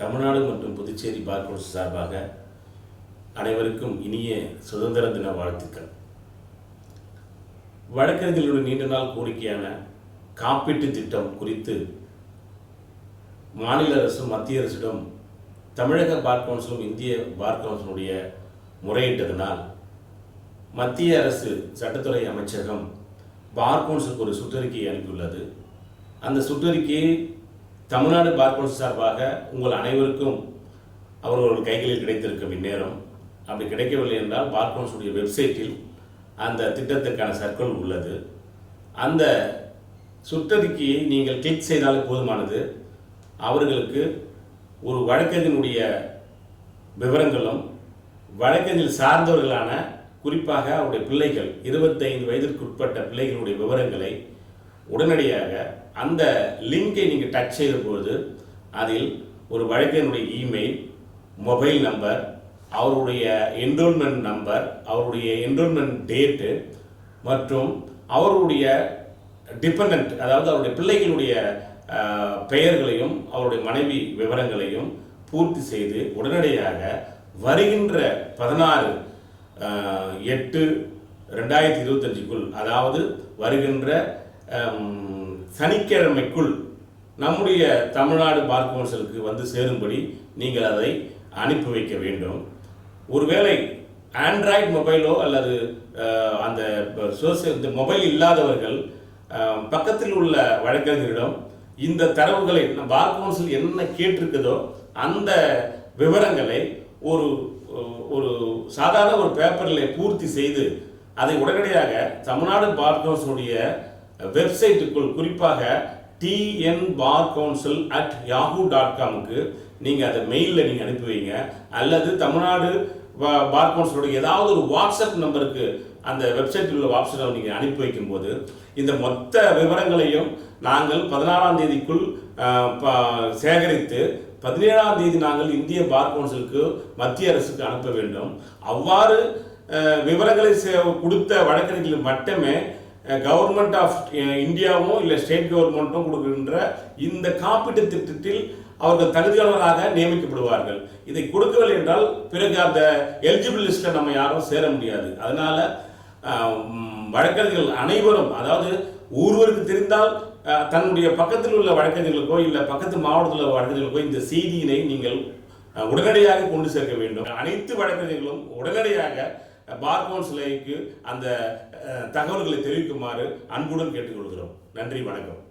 தமிழ்நாடு மற்றும் Puducherry bar council சார்பாக அனைவருக்கும் இனிய சுதந்திர தின வாழ்த்துக்கள். வழக்கறிஞர்களுடைய நீண்ட நாள் கோரிக்கையான காப்பீட்டு திட்டம் குறித்து மாநில அரசும் மத்திய அரசிடம் தமிழக பார் கவுன்சிலும் இந்திய பார் கவுன்சிலுடைய முறையிட்டதனால் மத்திய அரசு சட்டத்துறை அமைச்சகம் பார் கவுன்சிலுக்கு ஒரு சுற்றறிக்கை அனுப்பியுள்ளது. அந்த சுற்றறிக்கையை தமிழ்நாடு பார் கவுன்சில் சார்பாக உங்கள் அனைவருக்கும் அவர்கள் கைகளில் கிடைத்திருக்கும் இந்நேரம். அப்படி கிடைக்கவில்லை என்றால் பார் கவுன்சிலுடைய வெப்சைட்டில் அந்த திட்டத்திற்கான சர்க்கிள் உள்ளது. அந்த சுற்றறிக்கையை நீங்கள் கிளிக் செய்தாலே போதுமானது. அவர்களுக்கு ஒரு வழக்கறிஞனுடைய விவரங்களும் வழக்கறிஞர் சார்ந்தவர்களான குறிப்பாக அவருடைய பிள்ளைகள் இருபத்தைந்து வயதிற்கு உட்பட்ட பிள்ளைகளுடைய விவரங்களை உடனடியாக அந்த லிங்கை நீங்கள் டச் செய்தபோது அதில் ஒரு வழக்கறிஞருடைய இமெயில் மொபைல் நம்பர் அவருடைய என்ரோல்மெண்ட் நம்பர் அவருடைய என்ரோல்மெண்ட் டேட்டு மற்றும் அவருடைய டிபெண்ட் அதாவது அவருடைய பிள்ளைகளுடைய பெயர்களையும் அவருடைய மனைவி விவரங்களையும் பூர்த்தி செய்து உடனடியாக வருகின்ற பதினாறு எட்டு ரெண்டாயிரத்தி இருபத்தஞ்சுக்குள் அதாவது வருகின்ற சனிக்கிழமைக்குள் நம்முடைய தமிழ்நாடு பார் கவுன்சிலுக்கு வந்து சேரும்படி நீங்கள் அதை அனுப்பி வைக்க வேண்டும். ஒருவேளை ஆண்ட்ராய்டு மொபைலோ அல்லது அந்த சோசியல் இந்த மொபைல் இல்லாதவர்கள் பக்கத்தில் உள்ள வழக்கறிஞரிடம் இந்த தரவுகளை பார் கவுன்சில் என்ன கேட்டிருக்குதோ அந்த விவரங்களை ஒரு ஒரு சாதாரண ஒரு பேப்பரில் பூர்த்தி செய்து அதை உடனடியாக தமிழ்நாடு பார் கவுன்சிலுடைய வெப்சைட்டுக்குள் குறிப்பாக TN bar council at Yahoo dot காமுக்கு நீங்கள் அதை மெயிலில் நீங்கள் அனுப்பி வைங்க அல்லது தமிழ்நாடு பார் கவுன்சிலோட ஏதாவது ஒரு வாட்ஸ்அப் நம்பருக்கு அந்த வெப்சைட்டில் உள்ள வாட்ஸ்அப் நீங்கள் அனுப்பி வைக்கும்போது இந்த மொத்த விவரங்களையும் நாங்கள் பதினாறாம் தேதிக்குள் ப- சேகரித்து பதினேழாம் தேதி நாங்கள் இந்திய பார் கவுன்சிலுக்கு மத்திய அரசுக்கு அனுப்ப வேண்டும். அவ்வாறு விவரங்களை சே- கொடுத்த வழக்கறிஞர்கள் மட்டுமே கவர்மெண்ட் ஆஃப் இந்தியாவும் இல்லை ஸ்டேட் கவர்மெண்ட்டும் கொடுக்கின்ற இந்த காப்பீட்டு திட்டத்தில் அவர்கள் தகுதியாளராக நியமிக்கப்படுவார்கள். இதை கொடுக்கவில்லை என்றால் பிறகு அந்த எலிஜிபிள் லிஸ்ட்டில் நம்ம யாரும் சேர முடியாது. அதனால் வழக்கறிஞர்கள் அனைவரும் அதாவது ஒருவருக்கு தெரிந்தால் தன்னுடைய பக்கத்தில் உள்ள வழக்கறிஞர்களுக்கோ இல்லை பக்கத்து மாவட்டத்தில் உள்ள வழக்கறிஞர்களுக்கோ இந்த செய்தியினை நீங்கள் உடனடியாக கொண்டு சேர்க்க வேண்டும். அனைத்து வழக்கறிஞர்களும் உடனடியாக அஹ், பார் அந்த தகவல்களை தெரிவிக்குமாறு அன்புடன் கேட்டுக்கொள்கிறோம். நன்றி வணக்கம்.